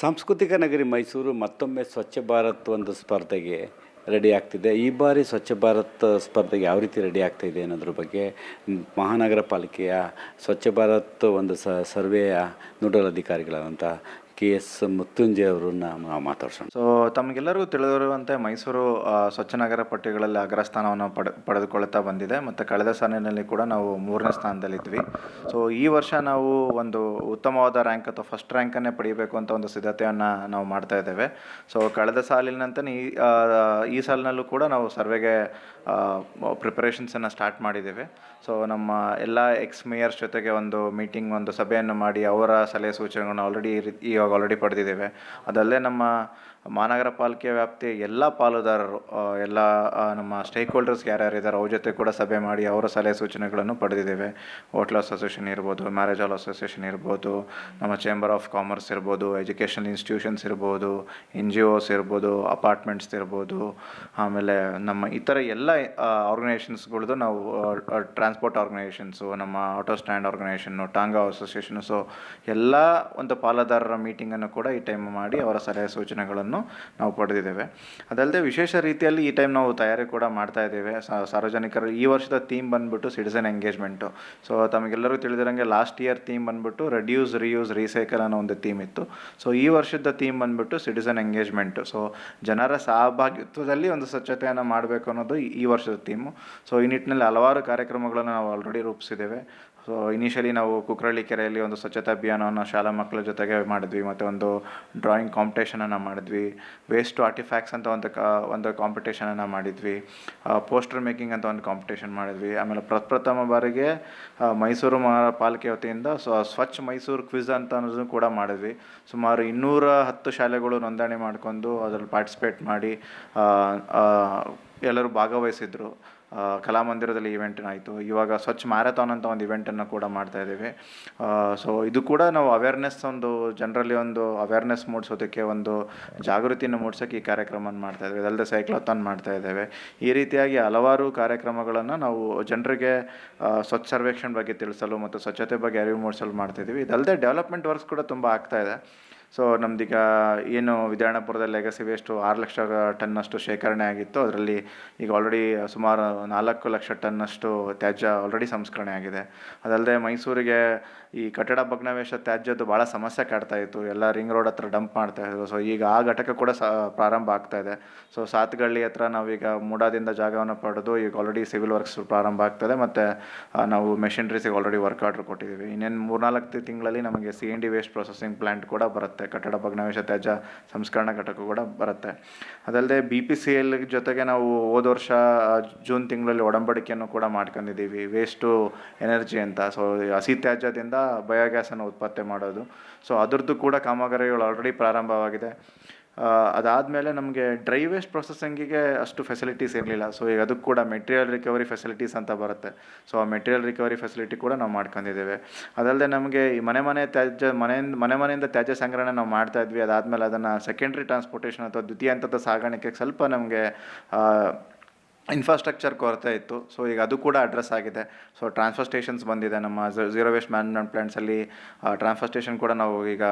ಸಾಂಸ್ಕೃತಿಕ ನಗರಿ ಮೈಸೂರು ಮತ್ತೊಮ್ಮೆ ಸ್ವಚ್ಛ ಭಾರತ್ ಒಂದು ಸ್ಪರ್ಧೆಗೆ ರೆಡಿ ಆಗ್ತಿದೆ. ಈ ಬಾರಿ ಸ್ವಚ್ಛ ಭಾರತ್ ಸ್ಪರ್ಧೆಗೆ ಯಾವ ರೀತಿ ರೆಡಿ ಆಗ್ತಾ ಇದೆ ಅನ್ನೋದ್ರ ಬಗ್ಗೆ ಮಹಾನಗರ ಪಾಲಿಕೆಯ ಸ್ವಚ್ಛ ಭಾರತ್ ಒಂದು ಸರ್ವೆಯ ನೋಡಲ್ ಅಧಿಕಾರಿಗಳಾದಂಥ ಕೆ ಎಸ್ ಮೃತ್ಯುಂಜಯ ಅವರನ್ನ ನಾವು ಮಾತಾಡ್ಸೋಣ. ಸೊ ತಮಗೆಲ್ಲರಿಗೂ ತಿಳಿದಿರುವಂತೆ ಮೈಸೂರು ಸ್ವಚ್ಛ ನಗರ ಪಟ್ಟಿಗಳಲ್ಲಿ ಅಗ್ರಸ್ಥಾನವನ್ನು ಪಡೆ ಪಡೆದುಕೊಳ್ಳುತ್ತಾ ಬಂದಿದೆ. ಮತ್ತು ಕಳೆದ ಸಾಲಿನಲ್ಲಿ ಕೂಡ ನಾವು ಮೂರನೇ ಸ್ಥಾನದಲ್ಲಿದ್ವಿ. ಸೊ ಈ ವರ್ಷ ನಾವು ಒಂದು ಉತ್ತಮವಾದ ರ್ಯಾಂಕ್ ಅಥವಾ ಫಸ್ಟ್ ರ್ಯಾಂಕನ್ನೇ ಪಡಿಬೇಕು ಅಂತ ಒಂದು ಸಿದ್ಧತೆಯನ್ನು ನಾವು ಮಾಡ್ತಾ ಇದ್ದೇವೆ. ಸೊ ಕಳೆದ ಸಾಲಿನಂತಲೇ ಈ ಈ ಸಾಲಿನಲ್ಲೂ ಕೂಡ ನಾವು ಸರ್ವೆಗೆ ಪ್ರಿಪರೇಷನ್ಸನ್ನು ಸ್ಟಾರ್ಟ್ ಮಾಡಿದ್ದೇವೆ. ಸೊ ನಮ್ಮ ಎಲ್ಲ ಎಕ್ಸ್ ಮೇಯರ್ಸ್ ಜೊತೆಗೆ ಒಂದು ಮೀಟಿಂಗ್ ಒಂದು ಸಭೆಯನ್ನು ಮಾಡಿ ಅವರ ಸಲಹೆ ಸೂಚನೆಗಳನ್ನು ಆಲ್ರೆಡಿ ಇವಾಗ ಆಲ್ರೆಡಿ ಪಡೆದಿದ್ದೇವೆ. ಅದಲ್ಲೇ ನಮ್ಮ ಮಹಾನಗರ ಪಾಲಿಕೆ ವ್ಯಾಪ್ತಿಯ ಎಲ್ಲ ಪಾಲುದಾರರು ಎಲ್ಲ ನಮ್ಮ ಸ್ಟೇಕ್ ಹೋಲ್ಡರ್ಸ್ ಯಾರ್ಯಾರು ಇದ್ದಾರೆ ಅವ್ರ ಜೊತೆ ಕೂಡ ಸಭೆ ಮಾಡಿ ಅವರ ಸಲಹೆ ಸೂಚನೆಗಳನ್ನು ಪಡೆದಿದ್ದೇವೆ. ಹೋಟ್ಲ್ ಅಸೋಸಿಯೇಷನ್ ಇರ್ಬೋದು ಮ್ಯಾರೇಜ್ ಹಾಲ್ ಅಸೋಸಿಯೇಷನ್ ಇರ್ಬೋದು, ನಮ್ಮ ಚೇಂಬರ್ ಆಫ್ ಕಾಮರ್ಸ್ ಇರ್ಬೋದು ಎಜುಕೇಷನ್ ಇನ್ಸ್ಟಿಟ್ಯೂಷನ್ಸ್ ಇರ್ಬೋದು ಎನ್ ಜಿ ಒಸ್ ಇರ್ಬೋದು ಅಪಾರ್ಟ್ಮೆಂಟ್ಸ್ ಇರ್ಬೋದು, ಆಮೇಲೆ ನಮ್ಮ ಇತರ ಎಲ್ಲ ಆರ್ಗನೈಸೇಷನ್ಸ್ಗಳದ್ದು ನಾವು ಟ್ರಾನ್ಸ್ಪೋರ್ಟ್ ಆರ್ಗನೈಸೇಷನ್ಸು ನಮ್ಮ auto stand organisation tonga association so ಎಲ್ಲ ಒಂದು ಪಾಲುದಾರರ ಮೀಟಿಂಗನ್ನು ಕೂಡ ಈ ಟೈಮ್ ಮಾಡಿ ಅವರ ಸಲಹೆ ಸೂಚನೆಗಳನ್ನು ನಾವು ಪಡೆದಿದ್ದೇವೆ. ಅದಲ್ಲದೆ ವಿಶೇಷ ರೀತಿಯಲ್ಲಿ ಈ ಟೈಮ್ ನಾವು ತಯಾರಿ ಕೂಡ ಮಾಡ್ತಾ ಇದ್ದೇವೆ. ಸಾರ್ವಜನಿಕರು ಈ ವರ್ಷದ ಥೀಮ್ ಬಂದ್ಬಿಟ್ಟು ಸಿಟಿಸನ್ ಎಂಗೇಜ್ಮೆಂಟು ಸೊ ತಮಗೆಲ್ಲರೂ ತಿಳಿದಿರಂಗೆ ಲಾಸ್ಟ್ ಇಯರ್ ಥೀಮ್ ಬಂದ್ಬಿಟ್ಟು ರೆಡ್ಯೂಸ್ ರಿಯೂಸ್ ರೀಸೈಕಲ್ ಅನ್ನೋ ಒಂದು ಥೀಮ್ ಇತ್ತು. ಸೊ ಈ ವರ್ಷದ ಥೀಮ್ ಬಂದ್ಬಿಟ್ಟು ಸಿಟಿಸನ್ ಎಂಗೇಜ್ಮೆಂಟು ಸೊ ಜನರ ಸಹಭಾಗಿತ್ವದಲ್ಲಿ ಒಂದು ಸ್ವಚ್ಛತೆಯನ್ನು ಮಾಡಬೇಕು ಅನ್ನೋದು ಈ ವರ್ಷದ ಥೀಮು ಸೊ ಈ ನಿಟ್ಟಿನಲ್ಲಿ ಹಲವಾರು ಕಾರ್ಯಕ್ರಮಗಳನ್ನು ನಾವು ಆಲ್ರೆಡಿ ರೂಪಿಸಿದ್ದೇವೆ. ಸೊ ಇನಿಷಿಯಲಿ ನಾವು ಕುಕ್ರಳ್ಳಿ ಕೆರೆಯಲ್ಲಿ ಒಂದು ಸ್ವಚ್ಛತಾ ಅಭಿಯಾನವನ್ನು ಶಾಲಾ ಮಕ್ಕಳ ಜೊತೆಗೆ ಮಾಡಿದ್ವಿ. ಮತ್ತು ಒಂದು ಡ್ರಾಯಿಂಗ್ ಕಾಂಪಿಟೇಷನನ್ನು ಮಾಡಿದ್ವಿ. ವೇಸ್ಟ್ ಟು ಆರ್ಟಿಫ್ಯಾಕ್ಟ್ಸ್ ಅಂತ ಒಂದು ಒಂದು ಕಾಂಪಿಟೇಷನನ್ನು ಮಾಡಿದ್ವಿ. ಪೋಸ್ಟರ್ ಮೇಕಿಂಗ್ ಅಂತ ಒಂದು ಕಾಂಪಿಟೇಷನ್ ಮಾಡಿದ್ವಿ. ಆಮೇಲೆ ಪ್ರಪ್ರಥಮ ಬಾರಿಗೆ ಮೈಸೂರು ಮಹಾಪಾಲಿಕೆ ಪಾಲಿಕೆ ವತಿಯಿಂದ ಸ್ವ ಸ್ವಚ್ಛ ಮೈಸೂರು ಕ್ವಿಜ್ ಅಂತ ಅನ್ನೋದನ್ನು ಕೂಡ ಮಾಡಿದ್ವಿ. ಸುಮಾರು ಇನ್ನೂರ ಹತ್ತು ಶಾಲೆಗಳು ನೋಂದಣಿ ಮಾಡ್ಕೊಂಡು ಅದರಲ್ಲಿ ಪಾರ್ಟಿಸಿಪೇಟ್ ಮಾಡಿ ಎಲ್ಲರೂ ಭಾಗವಹಿಸಿದ್ರು. ಕಲಾಮಂದಿರದಲ್ಲಿ ಇವೆಂಟ್ ಆಯಿತು. ಇವಾಗ ಸ್ವಚ್ಛ ಮ್ಯಾರಥಾನ್ ಅಂತ ಒಂದು ಇವೆಂಟನ್ನು ಕೂಡ ಮಾಡ್ತಾ ಇದ್ದೀವಿ. ಸೊ ಇದು ಕೂಡ ನಾವು ಅವೇರ್ನೆಸ್ ಒಂದು ಜನರಲ್ಲಿ ಒಂದು ಅವೇರ್ನೆಸ್ ಮೂಡಿಸೋದಕ್ಕೆ ಒಂದು ಜಾಗೃತಿಯನ್ನು ಮೂಡಿಸೋಕೆ ಈ ಕಾರ್ಯಕ್ರಮವನ್ನು ಮಾಡ್ತಾ ಇದ್ದೇವೆ. ಇದಲ್ಲದೆ ಸೈಕ್ಲೋಥಾನ್ ಮಾಡ್ತಾ ಇದ್ದೇವೆ. ಈ ರೀತಿಯಾಗಿ ಹಲವಾರು ಕಾರ್ಯಕ್ರಮಗಳನ್ನು ನಾವು ಜನರಿಗೆ ಸ್ವಚ್ಛ ಸರ್ವೇಕ್ಷಣೆ ಬಗ್ಗೆ ತಿಳಿಸಲು ಮತ್ತು ಸ್ವಚ್ಛತೆ ಬಗ್ಗೆ ಅರಿವು ಮೂಡಿಸಲು ಮಾಡ್ತಾ ಇದ್ದೀವಿ. ಇದಲ್ಲದೆ ಡೆವಲಪ್ಮೆಂಟ್ ವರ್ಕ್ಸ್ ಕೂಡ ತುಂಬ ಆಗ್ತಾ ಇದೆ. ಸೊ ನಮ್ದೀಗ ಏನು ವಿದ್ಯಾರಣಪುರದ ಲೆಗಸಿ ವೇಸ್ಟು ಆರು ಲಕ್ಷ ಟನ್ನಷ್ಟು ಶೇಖರಣೆ ಆಗಿತ್ತು. ಅದರಲ್ಲಿ ಈಗ ಆಲ್ರೆಡಿ ಸುಮಾರು ನಾಲ್ಕು ಲಕ್ಷ ಟನ್ನಷ್ಟು ತ್ಯಾಜ್ಯ ಆಲ್ರೆಡಿ ಸಂಸ್ಕರಣೆ ಆಗಿದೆ. ಅದಲ್ಲದೆ ಮೈಸೂರಿಗೆ ಈ ಕಟ್ಟಡ ಭಗ್ನಾವೇಶ ತ್ಯಾಜ್ಯದ್ದು ಭಾಳ ಸಮಸ್ಯೆ ಕಾಡ್ತಾ ಇತ್ತು. ಎಲ್ಲ ರಿಂಗ್ ರೋಡ್ ಹತ್ರ ಡಂಪ್ ಮಾಡ್ತಾ ಇದ್ರು. ಸೊ ಈಗ ಆ ಘಟಕ ಕೂಡ ಪ್ರಾರಂಭ ಆಗ್ತಾ ಇದೆ. ಸೊ ಸಾತ್ಗಳ್ಳಿ ಹತ್ರ ನಾವೀಗ ಮೂಡಾದಿಂದ ಜಾಗವನ್ನು ಪಡೆದು ಈಗ ಆಲ್ರೆಡಿ ಸಿವಿಲ್ ವರ್ಕ್ಸ್ ಪ್ರಾರಂಭ ಆಗ್ತದೆ. ಮತ್ತು ನಾವು ಮೆಷಿನ್ರೀಸಿಗೆ ಆಲ್ರೆಡಿ ವರ್ಕ್ ಆರ್ಡರ್ ಕೊಟ್ಟಿದ್ದೀವಿ. ಇನ್ನೇನು ಮೂರ್ನಾಲ್ಕು ತಿಂಗಳಲ್ಲಿ ನಮಗೆ C N D waste processing plant ಕೂಡ ಬರುತ್ತೆ. ಕಟ್ಟಡ ಭಗ್ನಾವೇಶ ತ್ಯಾಜ್ಯ ಸಂಸ್ಕರಣಾ ಘಟಕ ಕೂಡ ಬರುತ್ತೆ. ಅದಲ್ಲದೆ ಬಿ ಪಿ ಸಿ ಎಲ್ ಜೊತೆಗೆ ನಾವು ಹೋದ ವರ್ಷ ಜೂನ್ ತಿಂಗಳಲ್ಲಿ ಒಡಂಬಡಿಕೆಯನ್ನು ಕೂಡ ಮಾಡ್ಕೊಂಡಿದ್ದೀವಿ. ವೇಸ್ಟು ಎನರ್ಜಿ ಅಂತ. ಸೊ ಹಸಿ ತ್ಯಾಜ್ಯದಿಂದ ಬಯೋಗ್ಯಾಸನ್ನು ಉತ್ಪತ್ತಿ ಮಾಡೋದು. ಸೊ ಅದರದ್ದು ಕೂಡ ಕಾಮಗಾರಿಗಳು ಆಲ್ರೆಡಿ ಪ್ರಾರಂಭವಾಗಿದೆ. ಅದಾದಮೇಲೆ ನಮಗೆ ಡ್ರೈ ವೇಸ್ಟ್ ಪ್ರೊಸೆಸಿಂಗಿಗೆ ಅಷ್ಟು ಫೆಸಿಲಿಟೀಸ್ ಇರಲಿಲ್ಲ. ಸೊ ಈಗ ಅದಕ್ಕೆ ಕೂಡ ಮೆಟೀರಿಯಲ್ ರಿಕವರಿ ಫೆಸಿಲಿಟೀಸ್ ಅಂತ ಬರುತ್ತೆ. ಸೊ ಆ ಮೆಟೀರಿಯಲ್ ರಿಕವರಿ ಫೆಸಿಲಿಟಿ ಕೂಡ ನಾವು ಮಾಡ್ಕೊಂಡಿದ್ದೇವೆ. ಅದಲ್ಲದೆ ನಮಗೆ ಈ ಮನೆ ಮನೆ ತ್ಯಾಜ್ಯ ಮನೆಯಿಂದ ಮನೆ ಮನೆಯಿಂದ ತ್ಯಾಜ್ಯ ಸಂಗ್ರಹಣೆ ನಾವು ಮಾಡ್ತಾ ಇದ್ವಿ. ಅದಾದಮೇಲೆ ಅದನ್ನು ಸೆಕೆಂಡ್ರಿ ಟ್ರಾನ್ಸ್ಪೋರ್ಟೇಷನ್ ಅಥವಾ ದ್ವಿತೀಯ ಹಂತದ ಸಾಗಾಣಿಕೆಗೆ ಸ್ವಲ್ಪ ನಮಗೆ ಇನ್ಫ್ರಾಸ್ಟ್ರಕ್ಚರ್ ಕೊರತೆ ಇತ್ತು. ಸೊ ಈಗ ಅದು ಕೂಡ ಅಡ್ರೆಸ್ ಆಗಿದೆ. ಸೊ ಟ್ರಾನ್ಸ್ಫರ್ ಸ್ಟೇಷನ್ಸ್ ಬಂದಿದೆ. ನಮ್ಮ ಝೀರೋ ವೇಸ್ಟ್ ಮ್ಯಾನೇಜ್ಮೆಂಟ್ ಪ್ಲಾಂಟ್ಸಲ್ಲಿ ಟ್ರಾನ್ಸ್ಫರ್ ಸ್ಟೇಷನ್ ಕೂಡ ನಾವು ಈಗ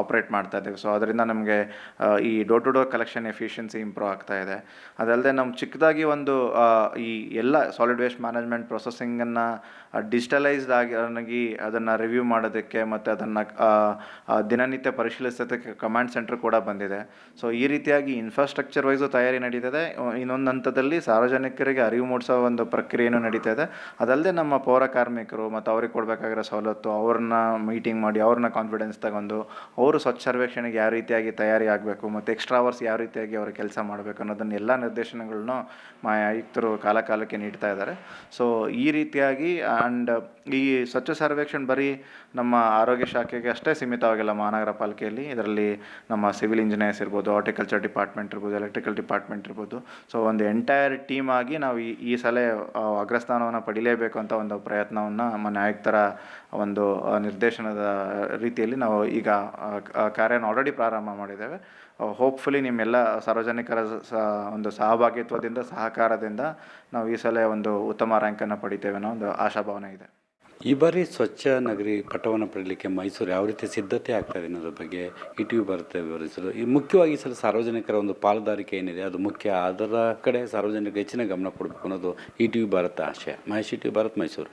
ಆಪ್ರೇಟ್ ಮಾಡ್ತಾ ಇದ್ದೀವಿ. ಸೊ ಅದರಿಂದ ನಮಗೆ ಈ door to door collection efficiency improve ಆಗ್ತಾ ಇದೆ. ಅದಲ್ಲದೆ ನಮ್ಮ ಚಿಕ್ಕದಾಗಿ ಒಂದು ಈ ಎಲ್ಲ ಸಾಲಿಡ್ ವೇಸ್ಟ್ ಮ್ಯಾನೇಜ್ಮೆಂಟ್ ಪ್ರೊಸೆಸಿಂಗನ್ನು ಡಿಜಿಟಲೈಸ್ಡ್ ಆಗಿ ಅದನ್ನು ರಿವ್ಯೂ ಮಾಡೋದಕ್ಕೆ ಮತ್ತು ಅದನ್ನು ದಿನನಿತ್ಯ ಪರಿಶೀಲಿಸೋದಕ್ಕೆ ಕಮಾಂಡ್ ಸೆಂಟರ್ ಕೂಡ ಬಂದಿದೆ. ಸೊ ಈ ರೀತಿಯಾಗಿ ಇನ್ಫ್ರಾಸ್ಟ್ರಕ್ಚರ್ ವೈಸು ತಯಾರಿ ನಡೀತದೆ. ಇನ್ನೊಂದು ಹಂತದಲ್ಲಿ ಸಾರ್ವಜನಿಕರಿಗೆ ಅರಿವು ಮೂಡಿಸೋ ಒಂದು ಪ್ರಕ್ರಿಯೆಯೂ ನಡೀತಾ ಇದೆ. ಅದಲ್ಲದೆ ನಮ್ಮ ಪೌರ ಕಾರ್ಮಿಕರು ಮತ್ತು ಅವ್ರಿಗೆ ಕೊಡಬೇಕಾಗಿರೋ ಸವಲತ್ತು, ಅವ್ರನ್ನ ಮೀಟಿಂಗ್ ಮಾಡಿ, ಅವ್ರನ್ನ ಕಾನ್ಫಿಡೆನ್ಸ್ ತಗೊಂಡು, ಅವರು ಸ್ವಚ್ಛ ಸರ್ವೇಕ್ಷಣೆಗೆ ಯಾವ ರೀತಿಯಾಗಿ ತಯಾರಿ ಆಗಬೇಕು ಮತ್ತು ಎಕ್ಸ್ಟ್ರಾ ಅವರ್ಸ್ ಯಾವ ರೀತಿಯಾಗಿ ಅವರು ಕೆಲಸ ಮಾಡಬೇಕು ಅನ್ನೋದನ್ನ ಎಲ್ಲ ನಿರ್ದೇಶನಗಳನ್ನು ಮಾ ಆಯುಕ್ತರು ಕಾಲಕಾಲಕ್ಕೆ ನೀಡ್ತಾ ಇದ್ದಾರೆ. ಸೊ ಈ ರೀತಿಯಾಗಿ ಆ್ಯಂಡ್ ಈ ಸ್ವಚ್ಛ ಸರ್ವೇಕ್ಷಣೆ ಬರೀ ನಮ್ಮ ಆರೋಗ್ಯ ಶಾಖೆಗೆ ಅಷ್ಟೇ ಸೀಮಿತವಾಗಿಲ್ಲ, ಮಹಾನಗರ ಪಾಲಿಕೆಯಲ್ಲಿ. ಇದರಲ್ಲಿ ನಮ್ಮ ಸಿವಿಲ್ ಇಂಜಿನಿಯರ್ಸ್ ಇರ್ಬೋದು ಆರ್ಟಿಕಲ್ಚರ್ ಡಿಪಾರ್ಟ್ಮೆಂಟ್ ಇರ್ಬೋದು ಎಲೆಕ್ಟ್ರಿಕಲ್ ಡಿಪಾರ್ಟ್ಮೆಂಟ್ ಇರ್ಬೋದು. ಸೊ ಒಂದು ಎಂಟೈರ್ ಟೀಮ್ ಆಗಿ ನಾವು ಈ ಈ ಸಲ ಅಗ್ರಸ್ಥಾನವನ್ನು ಪಡಿಲೇಬೇಕು ಅಂತ ಒಂದು ಪ್ರಯತ್ನವನ್ನು ನಮ್ಮ ನಾಯಕರ ಒಂದು ನಿರ್ದೇಶನದ ರೀತಿಯಲ್ಲಿ ನಾವು ಈಗ ಕಾರ್ಯನ ಆಲ್ರೆಡಿ ಪ್ರಾರಂಭ ಮಾಡಿದ್ದೇವೆ. ಹೋಪ್ಫುಲಿ ನಿಮ್ಮೆಲ್ಲ ಸಾರ್ವಜನಿಕರ ಒಂದು ಸಹಭಾಗಿತ್ವದಿಂದ, ಸಹಕಾರದಿಂದ ನಾವು ಈ ಸಲ ಒಂದು ಉತ್ತಮ ರ್ಯಾಂಕನ್ನು ಪಡಿತೇವೆ ಅನ್ನೋ ಒಂದು ಆಶಾಭಾವನೆ ಇದೆ. ಈ ಬಾರಿ ಸ್ವಚ್ಛ ನಗರಿ ಪಟ್ಟವನ್ನು ಪಡೆಯಲಿಕ್ಕೆ ಮೈಸೂರು ಯಾವ ರೀತಿ ಸಿದ್ಧತೆ ಆಗ್ತಾ ಇದೆ ಅನ್ನೋದ್ರ ಬಗ್ಗೆ ಇ ಭಾರತ ವಿವರಿಸಲು. ಈ ಮುಖ್ಯವಾಗಿ ಸಲ ಸಾರ್ವಜನಿಕರ ಒಂದು ಪಾಲುದಾರಿಕೆ ಏನಿದೆ, ಅದು ಮುಖ್ಯ. ಅದರ ಕಡೆ ಸಾರ್ವಜನಿಕ ಹೆಚ್ಚಿನ ಗಮನ ಕೊಡಬೇಕು ಅನ್ನೋದು ಇ ಭಾರತ ಆಶಯ. ಮಹೇಶ್ ಇ ಭಾರತ್ ಮೈಸೂರು.